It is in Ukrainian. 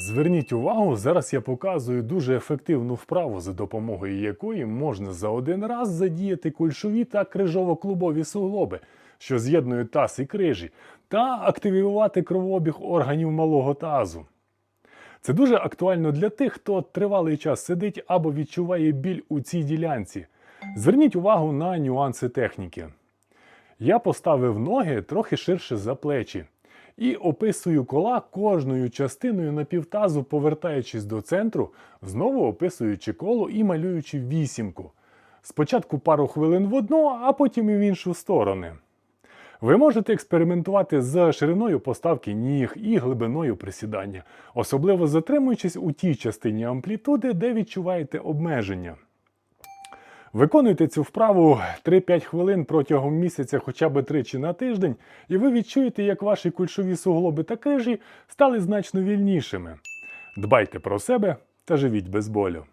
Зверніть увагу, зараз я показую дуже ефективну вправу, за допомогою якої можна за один раз задіяти кульшові та крижово-клубові суглоби, що з'єднують таз і крижі, та активувати кровообіг органів малого тазу. Це дуже актуально для тих, хто тривалий час сидить або відчуває біль у цій ділянці. Зверніть увагу на нюанси техніки. Я поставив ноги трохи ширше за плечі і описую кола кожною частиною напівтазу, повертаючись до центру, знову описуючи коло і малюючи вісімку. Спочатку пару хвилин в одну, а потім і в іншу сторони. Ви можете експериментувати з шириною поставки ніг і глибиною присідання, особливо затримуючись у тій частині амплітуди, де відчуваєте обмеження. Виконуйте цю вправу 3-5 хвилин протягом місяця хоча б тричі на тиждень, і ви відчуєте, як ваші кульшові суглоби та крижі стали значно вільнішими. Дбайте про себе та живіть без болю.